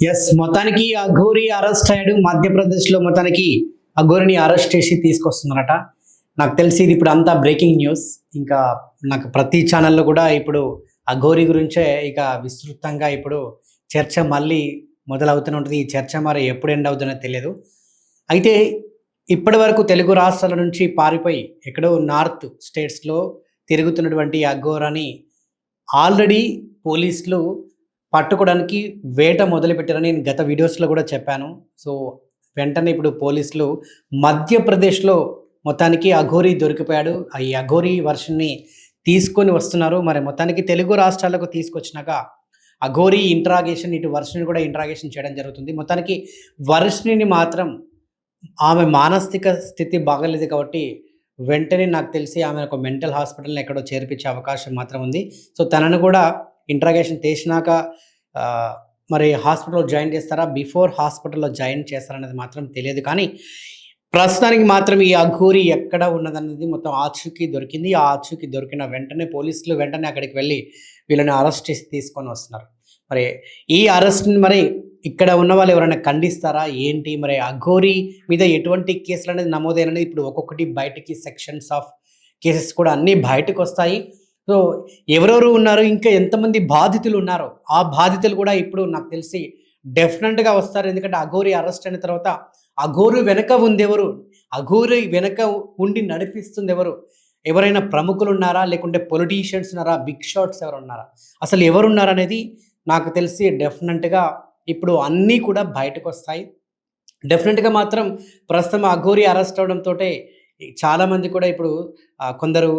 Yes మొత్తానికి Aghori arrest అయ్యాడు. మధ్యప్రదేశ్లో మొత్తానికి అఘోరిని అరెస్ట్ చేసి తీసుకొస్తున్నారట. నాకు తెలిసి ఇది ఇప్పుడు అంతా బ్రేకింగ్ న్యూస్ ఇంకా నాకు ప్రతి ఛానల్లో కూడా ఇప్పుడు అఘోరి గురించే ఇక విస్తృతంగా ఇప్పుడు చర్చ మళ్ళీ మొదలవుతూనే ఉంటుంది. ఈ చర్చ మరి ఎప్పుడు ఎండ్ అవుతుందో తెలియదు. అయితే ఇప్పటి వరకు తెలుగు రాష్ట్రాల నుంచి పారిపోయి ఎక్కడో నార్త్ స్టేట్స్లో తిరుగుతున్నటువంటి అఘోరాని ఆల్రెడీ పోలీసులు పట్టుకోవడానికి వేట మొదలుపెట్టారని నేను గత వీడియోస్లో కూడా చెప్పాను. సో వెంటనే ఇప్పుడు పోలీసులు మధ్యప్రదేశ్లో మొత్తానికి అఘోరి దొరికిపోయాడు. ఆ ఈ అఘోరి వర్షన్ని తీసుకొని వస్తున్నారు. మరి మొత్తానికి తెలుగు రాష్ట్రాలకు తీసుకొచ్చినాక అఘోరి ఇంట్రాగేషన్ ఇటు వర్షని కూడా ఇంట్రాగేషన్ చేయడం జరుగుతుంది. మొత్తానికి వర్షిని మాత్రం ఆమె మానసిక స్థితి బాగలేదు కాబట్టి వెంటనే నాకు తెలిసి ఆమె ఒక మెంటల్ హాస్పిటల్ని ఎక్కడో చేర్పించే అవకాశం మాత్రం ఉంది. సో తనను కూడా ఇంట్రాగేషన్ చేసినాక మరి హాస్పిటల్లో జాయిన్ చేస్తారా? బిఫోర్ హాస్పిటల్లో జాయిన్ చేస్తారనేది మాత్రం తెలియదు. కానీ ప్రస్తుతానికి మాత్రం ఈ అఘోరి ఎక్కడ ఉన్నదన్నది మొత్తం ఆచూకీ దొరికింది. ఆ ఆచూకీ దొరికిన వెంటనే పోలీసులు వెంటనే అక్కడికి వెళ్ళి వీళ్ళని అరెస్ట్ చేసి తీసుకొని వస్తున్నారు. మరి ఈ అరెస్ట్ని మరి ఇక్కడ ఉన్న వాళ్ళు ఎవరైనా ఖండిస్తారా? ఏంటి మరి అఘోరి మీద ఎటువంటి కేసులు అనేది నమోదైనది? ఇప్పుడు ఒక్కొక్కటి బయటికి సెక్షన్స్ ఆఫ్ కేసెస్ కూడా అన్నీ బయటకు వస్తాయి. సో ఎవరెవరు ఉన్నారు? ఇంకా ఎంతమంది బాధితులు ఉన్నారో ఆ బాధితులు కూడా ఇప్పుడు నాకు తెలిసి డెఫినెట్గా వస్తారు. ఎందుకంటే అఘోరి అరెస్ట్ అయిన తర్వాత అఘోరు వెనక ఉంది ఎవరు అఘోరి వెనక ఉండి నడిపిస్తుంది ఎవరు? ఎవరైనా ప్రముఖులు ఉన్నారా? లేకుంటే పొలిటీషియన్స్ ఉన్నారా? బిగ్ షాట్స్ ఎవరు ఉన్నారా? అసలు ఎవరు ఉన్నారనేది నాకు తెలిసి డెఫినెట్గా ఇప్పుడు అన్నీ కూడా బయటకు వస్తాయి. డెఫినెట్గా మాత్రం ప్రస్తుతం అఘోరి అరెస్ట్ అవడంతో చాలామంది కూడా ఇప్పుడు కొందరు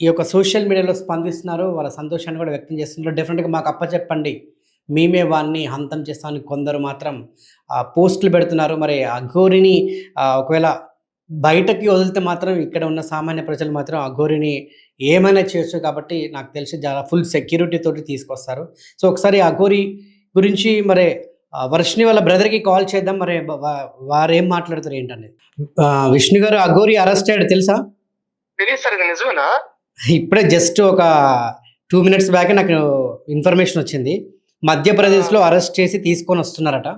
ఈ యొక్క సోషల్ మీడియాలో స్పందిస్తున్నారు వాళ్ళ సంతోషాన్ని కూడా వ్యక్తం చేస్తున్నారు. డెఫినెట్గా మాకు అప్పచెప్పండి. మేమే వాడిని హంతం చేస్తామని కొందరు మాత్రం పోస్టులు పెడుతున్నారు. మరి అఘోరిని ఒకవేళ బయటకి వదిలితే మాత్రం ఇక్కడ ఉన్న సామాన్య ప్రజలు మాత్రం అఘోరిని ఏమైనా చేయొచ్చు కాబట్టి నాకు తెలిసి చాలా ఫుల్ సెక్యూరిటీ తోటి తీసుకొస్తారు. సో ఒకసారి అఘోరి గురించి మరి వర్షిని వాళ్ళ బ్రదర్కి కాల్ చేద్దాం. మరి వారేం వారు ఏం మాట్లాడతారు ఏంటనేది? విష్ణు గారు అఘోరి అరెస్ట్ అయ్యాడు తెలుసా? తెలియదు సార్ నిజమేనా? ఇప్పుడే జస్ట్ ఒక టూ మినిట్స్ బ్యాక్ నాకు ఇన్ఫర్మేషన్ వచ్చింది. మధ్యప్రదేశ్లో అరెస్ట్ చేసి తీసుకొని వస్తున్నారట.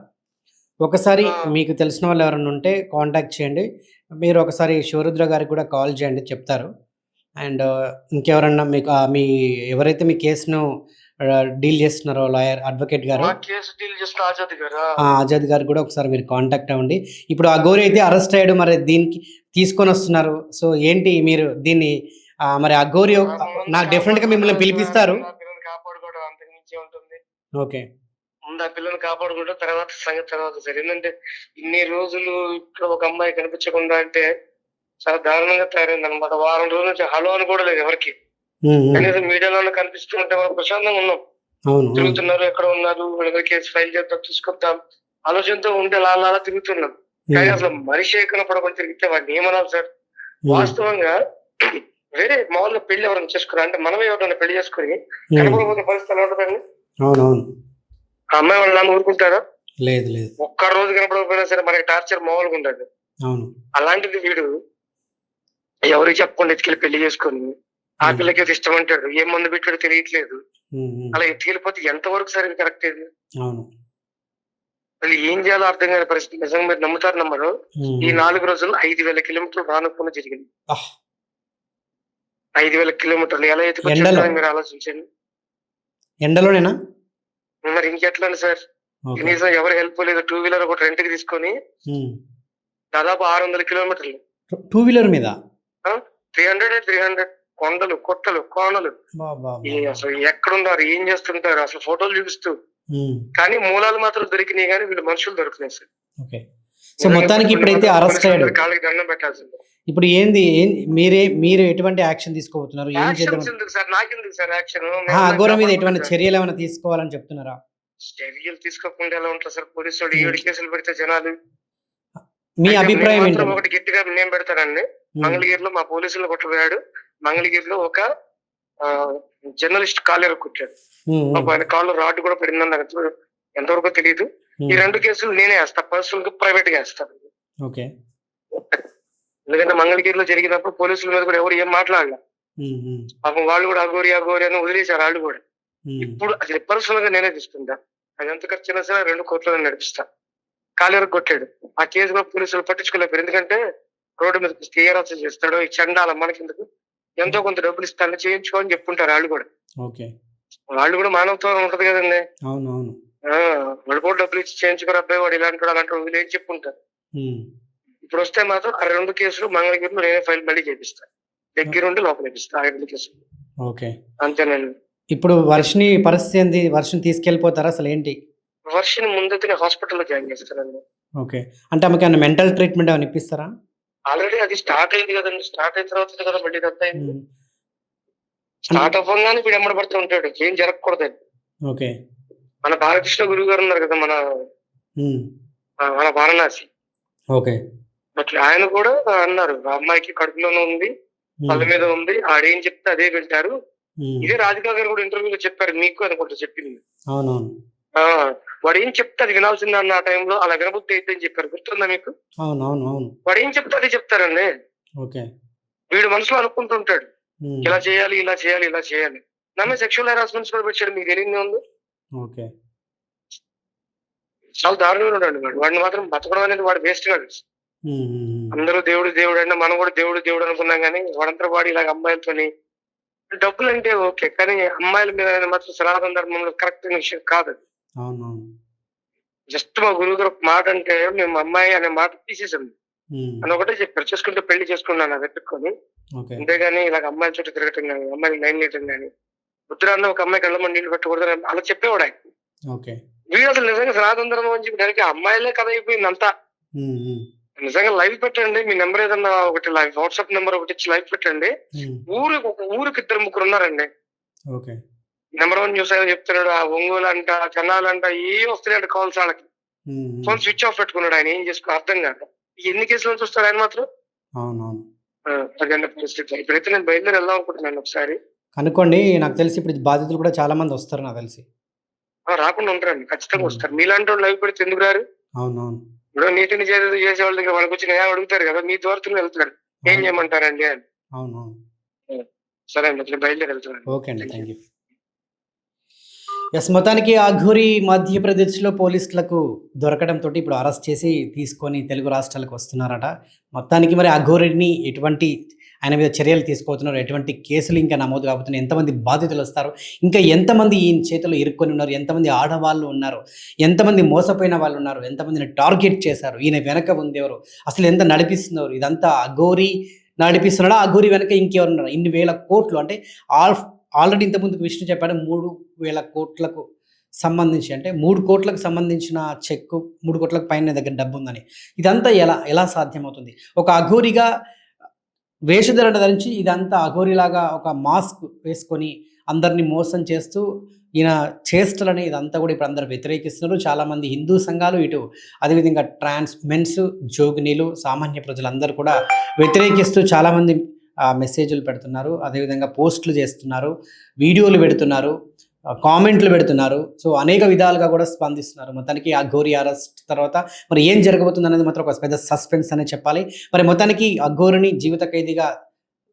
ఒకసారి. మీకు తెలిసిన వాళ్ళు ఎవరైనా ఉంటే కాంటాక్ట్ చేయండి. మీరు ఒకసారి శివరుద్ర గారికి కూడా కాల్ చేయండి చెప్తారు. అండ్ ఇంకెవరన్నా మీకు మీ ఎవరైతే మీ కేసును డీల్ చేస్తున్నారో లాయర్ అడ్వకేట్ గారు. ఆజాద్ గారా? ఆ, ఆజాద్ గారు కూడా ఒకసారి మీరు కాంటాక్ట్ అవ్వండి. ఇప్పుడు ఆ గౌరీ అయితే అరెస్ట్ అయ్యాడు మరి దీనికి తీసుకొని వస్తున్నారు. సో ఏంటి మీరు దీన్ని మరి ఆ గౌరీ నాకు డెఫినెట్గా మిమ్మల్ని పిలిపిస్తారు. కాపాడుకోవడం అంతకు మించి ఉంటుంది. ఓకే. ముందు ఆ పిల్లల్ని కాపాడుకుంటే తర్వాత సంగతి తర్వాత సార్. ఏంటంటే ఇన్ని రోజులు ఇక్కడ ఒక అమ్మాయి కనిపించకుండా అంటే చాలా దారుణంగా తయారైంది అనమాట వారం రోజుల నుంచి హలో అని కూడా లేదు ఎవరికి. కనీసం మీడియాలో కనిపిస్తూ ఉంటే మనం ప్రశాంతంగా ఉన్నాం. తిరుగుతున్నారు ఎక్కడ ఉన్నారు వీళ్ళ కేసు ఫైల్ చేద్దాం తీసుకొద్దాం ఆలోచనతో ఉంటే అలా తిరుగుతున్నాం. కానీ అసలు మనిషి కనపడకుండా తిరిగితే వాడిని ఏమనాలి సార్? వాస్తవంగా వేరే మామూలుగా పెళ్ళి ఎవరైనా చేసుకున్నా అంటే మనమే ఎవరైనా పెళ్ళి చేసుకుని ఉమ్. కనపడబోతే పరిస్థితి ఎలా ఉంటుందండి అవును అవును ఆ అమ్మాయి వాళ్ళు నన్ను ఊరుకుంటారా లేదు లేదు. ఒక్క రోజు కనపడకపోయినా సరే మనకి టార్చర్ మామూలుగా ఉండదు. అవును. అలాంటిది వీడు ఎవరికి చెప్పకుండా ఎత్తుకెళ్ళి పెళ్ళి చేసుకొని ఆ. పిల్లకి అది ఇష్టం అంటాడు. ఏం మందు పెట్టాడో తెలియట్లేదు. అలా ఎత్తుకెళ్ళిపోతే ఎంతవరకు సరే కరెక్ట్ ఇది? అవును. అసలు ఏం చేయాలో అర్థం కాని పరిస్థితి. నిజంగా మీరు నమ్ముతారు నమ్మరు. ఈ నాలుగు రోజులు ఐదు వేల కిలోమీటర్లు రానుకున్న జరిగింది. ఐదు వేల కిలోమీటర్లు. ఎలా? ఎత్తుకొచ్చారో మీరు ఆలోచించండి. ఎండలోనేనా? మరి ఇంకెట్లా సార్? కనీసం ఎవరు హెల్ప్ లేదు. టూ వీలర్ ఒకటి రెంట్కి తీసుకొని. దాదాపు ఆరు వందల కిలోమీటర్లు. టూ వీలర్ మీద? Three hundred three hundred. కొండలు కొట్టలు కోనలు. అసలు ఎక్కడున్నారు? ఏం చేస్తుంటారు? అసలు ఫోటోలు చూపిస్తూ. కానీ మూలాలు మాత్రం దొరికినాయి కానీ వీళ్ళు మనుషులు దొరుకుతున్నాయి సార్. సో మొత్తానికి ఇప్పుడైతే అరెస్ట్ అయ్యాడు. కాళ్ళకి దండం పెట్టాల్సింది. ఇప్పుడు ఏంది? మీరే మీరు ఎటువంటి యాక్షన్ తీసుకోబోతున్నారు? ఏం చేద్దాం? అఘోర మీద ఎటువంటి చర్యలు ఏమైనా తీసుకోవాలని చెప్తున్నారా? చర్యలు తీసుకోకుండా ఎలా ఉంటారు సార్? పోలీసు వాళ్ళు ఏడు కేసులు పెడితే జనాలు. మీ అభిప్రాయం ఒకటి గట్టిగా నేను పెడతానండి. మంగళగిరిలో మా పోలీసులు కొట్టబోయాడు మంగళగిరిలో ఒక జర్నలిస్ట్ కాలేరు కుట్టాడు. ఆయన కాళ్ళు రాడ్ కూడా పడిందని నాకు ఎంతవరకు తెలియదు ఈ రెండు కేసులు నేనే వేస్తా. పర్సనల్గా ప్రైవేట్గా వేస్తాను ఓకే. ఎందుకంటే మంగళగిరిలో జరిగినప్పుడు పోలీసుల మీద కూడా ఎవరు ఏం మాట్లాడలే. పాపం వాళ్ళు కూడా అగోరి అగోరి అని వదిలేశారు వాళ్ళు కూడా. ఇప్పుడు అసలు పర్సనల్గా నేనే తీసుకుంటా అది ఎంత ఖర్చు అయినా సరే రెండు కోట్ల నడిపిస్తా. కాలేరు కొట్టాడు. ఆ కేసు కూడా పోలీసులు పట్టించుకోలేరు ఎందుకంటే రోడ్డు మీద తీయరాచ చేస్తాడు ఈ చండాల మనకిందుకు? ఎంతో కొంత డబ్బులు ఇస్తాను చేయించుకో అని చెప్పుకుంటారు వాళ్ళు కూడా. వాళ్ళు కూడా మానవత్వం ఉంటది కదండి. వాళ్ళు కూడా డబ్బులు ఇచ్చి చేయించుకోరు అబ్బాయి వాడు ఇలాంటి వాడు అలాంటి వాడు వీళ్ళు ఏం చెప్పుకుంటారు ఉమ్. ఇప్పుడు వస్తే మాత్రం ఆ రెండు కేసులు మంగళగిరిలో నేనే ఫైల్ మళ్ళీ చేపిస్తా. దగ్గరుండి లోపల వేపిస్తా ఆ రెండు కేసులు. ఓకే. అంతేనండి ఇప్పుడు వర్షిని పరిస్థితి ఏంది? వర్షం తీసుకెళ్ళిపోతారా అసలు ఏంటి? వర్షం ముందైతే నేను హాస్పిటల్లో జాయిన్ చేస్తానండి ఓకే. అంటే ఆమెకి ఏమైనా మెంటల్ ట్రీట్మెంట్ ఏమైనా ఇప్పిస్తారా? ఆల్రెడీ అది స్టార్ట్ అయింది కదండి. స్టార్ట్ అయిన తర్వాత కదా మళ్ళీ ఇదంతా అయింది. స్టార్ట్ అవ్వగానే వీడు ఎమ్మడి పడుతూ ఉంటాడు. ఏం జరగకూడదు ఓకే. మన బాలకృష్ణ గురువు గారు ఉన్నారు కదా మన మన వారణాసి. ఓకే. అట్లా ఆయన కూడా అన్నారు అమ్మాయికి కడుపులోనే ఉంది. వాళ్ళ మీద ఉంది ఆడేం చెప్తే అదే వింటారు. ఇదే రాధికా గారు కూడా ఇంటర్వ్యూలో చెప్పారు మీకు అనుకుంటా చెప్పింది. అవునవును. ఆ వాడు ఏం చెప్తే అది వినాల్సింది అన్న ఆ టైంలో అలా వినబుద్ధి అయితే అని చెప్పారు గుర్తుందా మీకు? అవును అవును. అవును వాడు ఏం చెప్తే అదే చెప్తారండి. ఓకే. వీడు మనసులో అనుకుంటుంటాడు. ఇలా చేయాలి ఇలా చేయాలి ఇలా చేయాలి. నన్ను సెక్షువల్ హెరాస్మెంట్స్ కూడా పెట్టాడు మీకు తెలియదు ఉంది? ఓకే. చాలా దారుణంగా ఉన్నాడు వాడు. వాడిని మాత్రం బతకడం అనేది వాడు వేస్ట్ కాదు. అందరూ దేవుడు దేవుడు అంటే మనం కూడా దేవుడు దేవుడు అనుకున్నాం కానీ వాడంతా వాడు ఇలాగ అమ్మాయిలతోని డబ్బులు అంటే ఓకే కానీ అమ్మాయిల మీద మాత్రం సనాతన ధర్మంలో కరెక్ట్ విషయం కాదు. జస్ట్ మా గురువు గారు మాట అంటే మేము అమ్మాయి అనే మాట తీసేసాం. అని ఒకటే చెప్పారు. చేసుకుంటే పెళ్ళి చేసుకున్నాను అది పెట్టుకొని అంతేగాని ఇలాగ అమ్మాయిల చుట్టూ తిరగటం కానీ అమ్మాయిని లైన్ లేయటం కానీ ఉత్తరాన్న ఒక అమ్మాయి కళ్ళ నీళ్ళు పెట్టకూడదు అని అలా చెప్పేవాడు ఆయన. వీడు అసలు నిజంగా సనాతన ధర్మం అని చెప్పి అమ్మాయిలే కథ అయిపోయింది అంతా. నిజంగా లైవ్ పెట్టండి. మీ నెంబర్ ఏదన్నా ఒకటి లైవ్ వాట్సాప్ నెంబర్ ఒకటి ఇచ్చి లైవ్ పెట్టండి. ఊరు ఒక ఊరికి ఇద్దరు ముగ్గురు ఉన్నారండి. ఓకే. నెంబర్ వన్ న్యూస్ ఆయన చెప్తున్నాడు ఆ ఒంగోలు అంట కన్నాలు అంట ఏ వస్తున్నాయంట కాల్స్ వాళ్ళకి. ఫోన్ స్విచ్ ఆఫ్ పెట్టుకున్నాడు ఆయన ఏం చేసుకో అర్థం ఈ ఎన్ని కేసుల నుంచి వస్తాడు ఆయన మాత్రం? అదండి పరిస్థితి ఇప్పుడైతే నేను బయలుదేరి వెళ్దాం అనుకుంటున్నాను ఒకసారి. కనుక్కోండి నాకు తెలిసి ఇప్పుడు బాధితులు కూడా చాలా మంది వస్తారు నాకు తెలిసి. రాకుండా ఉంటారండి. ఖచ్చితంగా వస్తారు. మీలాంటి వాళ్ళు లైవ్ పెడితే ఎందుకు రారు? అవును అవును ఇప్పుడు నీటిని చేసేది చేసే వాళ్ళ దగ్గర వాళ్ళకి వచ్చి న్యాయం అడుగుతారు కదా మీ ద్వారా వెళ్తారు ఏం చేయమంటారండి అని. అవును సరే అండి నేను బయలుదేరి వెళ్తున్నాను ఓకే అండి థ్యాంక్ యూ ఎస్ మొత్తానికి అఘోరి మధ్యప్రదేశ్లో పోలీసులకు దొరకడంతో ఇప్పుడు అరెస్ట్ చేసి తీసుకొని తెలుగు రాష్ట్రాలకు వస్తున్నారట. మొత్తానికి మరి అఘోరిని ఎటువంటి ఆయన మీద చర్యలు తీసుకోతున్నారు. ఎటువంటి కేసులు ఇంకా నమోదు కాబోతున్నాయి. ఎంతమంది బాధితులు వస్తారు? ఇంకా ఎంతమంది ఈయన చేతిలో ఇరుక్కొని ఉన్నారు? ఎంతమంది ఆడవాళ్ళు ఉన్నారు? ఎంతమంది మోసపోయిన వాళ్ళు ఉన్నారు? ఎంతమందిని టార్గెట్ చేశారు? ఈయన వెనక ఉందేవరు? అసలు ఎంత నడిపిస్తున్నారు? ఇదంతా అఘోరి నడిపిస్తున్నాడా? అఘోరి వెనక ఇంకెవరున్నారు ఇన్ని వేల కోట్లు అంటే ఆల్ ఆల్రెడీ ఇంతకుముందుకు విష్ణు చెప్పాడు మూడు వేల కోట్లకు సంబంధించి అంటే మూడు కోట్లకు సంబంధించిన చెక్కు మూడు కోట్లకు పైన దగ్గర డబ్బు ఉందని ఇదంతా ఎలా ఎలా సాధ్యమవుతుంది? ఒక అఘోరిగా వేషధరణ ధరించి ఇదంతా అఘోరిలాగా ఒక మాస్క్ వేసుకొని అందరినీ మోసం చేస్తూ ఈయన చేష్టలని ఇదంతా కూడా ఇప్పుడు అందరు వ్యతిరేకిస్తున్నారు. చాలామంది హిందూ సంఘాలు ఇటు అదేవిధంగా ట్రాన్స్ మెన్స్ జోగినీలు సామాన్య ప్రజలందరూ కూడా వ్యతిరేకిస్తూ చాలామంది మెసేజ్లు పెడుతున్నారు. అదేవిధంగా పోస్టులు చేస్తున్నారు. వీడియోలు పెడుతున్నారు. కామెంట్లు పెడుతున్నారు. సో అనేక విధాలుగా కూడా స్పందిస్తున్నారు. మొత్తానికి ఆ ఘోరి అరెస్ట్ తర్వాత మరి ఏం జరగబోతుంది అనేది మాత్రం ఒక పెద్ద సస్పెన్స్ అనే చెప్పాలి. మరి మొత్తానికి ఆ ఘోరిని జీవిత ఖైదీగా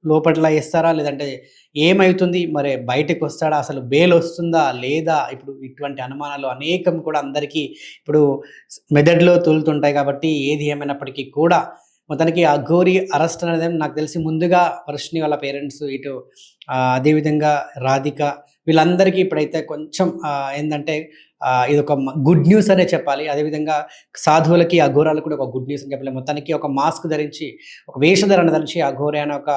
లోపట్ల వేస్తారా? లేదంటే ఏమవుతుంది? మరి బయటకు వస్తాడా? అసలు బెయిల్ వస్తుందా? లేదా? ఇప్పుడు ఇటువంటి అనుమానాలు అనేకం కూడా అందరికీ ఇప్పుడు మెదడులో తూలుతుంటాయి కాబట్టి ఏది ఏమైనప్పటికీ కూడా మొత్తానికి ఆ గోరి అరెస్ట్ అనేది నాకు తెలిసి ముందుగా వర్షిని వాళ్ళ పేరెంట్స్ ఇటు అదేవిధంగా రాధిక వీళ్ళందరికీ ఇప్పుడైతే కొంచెం ఏంటంటే ఇది ఒక గుడ్ న్యూస్ అనే చెప్పాలి. అదేవిధంగా సాధువులకి అఘోరాలకు కూడా ఒక గుడ్ న్యూస్ అని చెప్పాలి మొత్తానికి ఒక మాస్క్ ధరించి ఒక వేషధరణ ధరించి అఘోరి అనే ఒక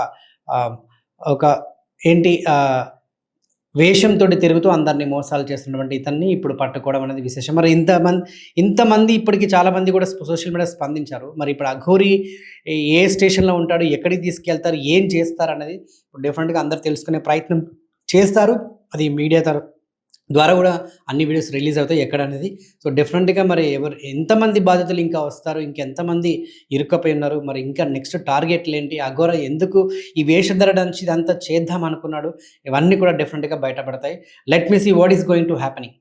ఒక ఏంటి వేషంతో తిరుగుతూ అందరినీ మోసాలు చేస్తున్నటువంటి ఇతన్ని ఇప్పుడు పట్టుకోవడం అనేది విశేషం. మరి ఇంతమంది ఇంతమంది ఇప్పటికి చాలామంది కూడా సోషల్ మీడియా స్పందించారు. మరి ఇప్పుడు అఘోరి ఏ స్టేషన్లో ఉంటాడు ఎక్కడికి తీసుకెళ్తారు ఏం చేస్తారు అనేది ఇప్పుడు డెఫినెట్గా అందరు తెలుసుకునే ప్రయత్నం చేస్తారు. అది మీడియా తరఫు ద్వారా కూడా అన్ని వీడియోస్ రిలీజ్ అవుతాయి ఎక్కడ అనేది. సో డెఫినెట్గా మరి ఎవరు ఎంతమంది బాధితులు ఇంకా వస్తారు ఇంకెంతమంది ఇరుక్కపోయి ఉన్నారు మరి ఇంకా నెక్స్ట్ టార్గెట్లు ఏంటి అఘోర ఎందుకు ఈ వేషధర నుంచి ఇదంతా చేద్దాం అనుకున్నాడు ఇవన్నీ కూడా డెఫినెట్గా బయటపడతాయి. Let me see what is going to happening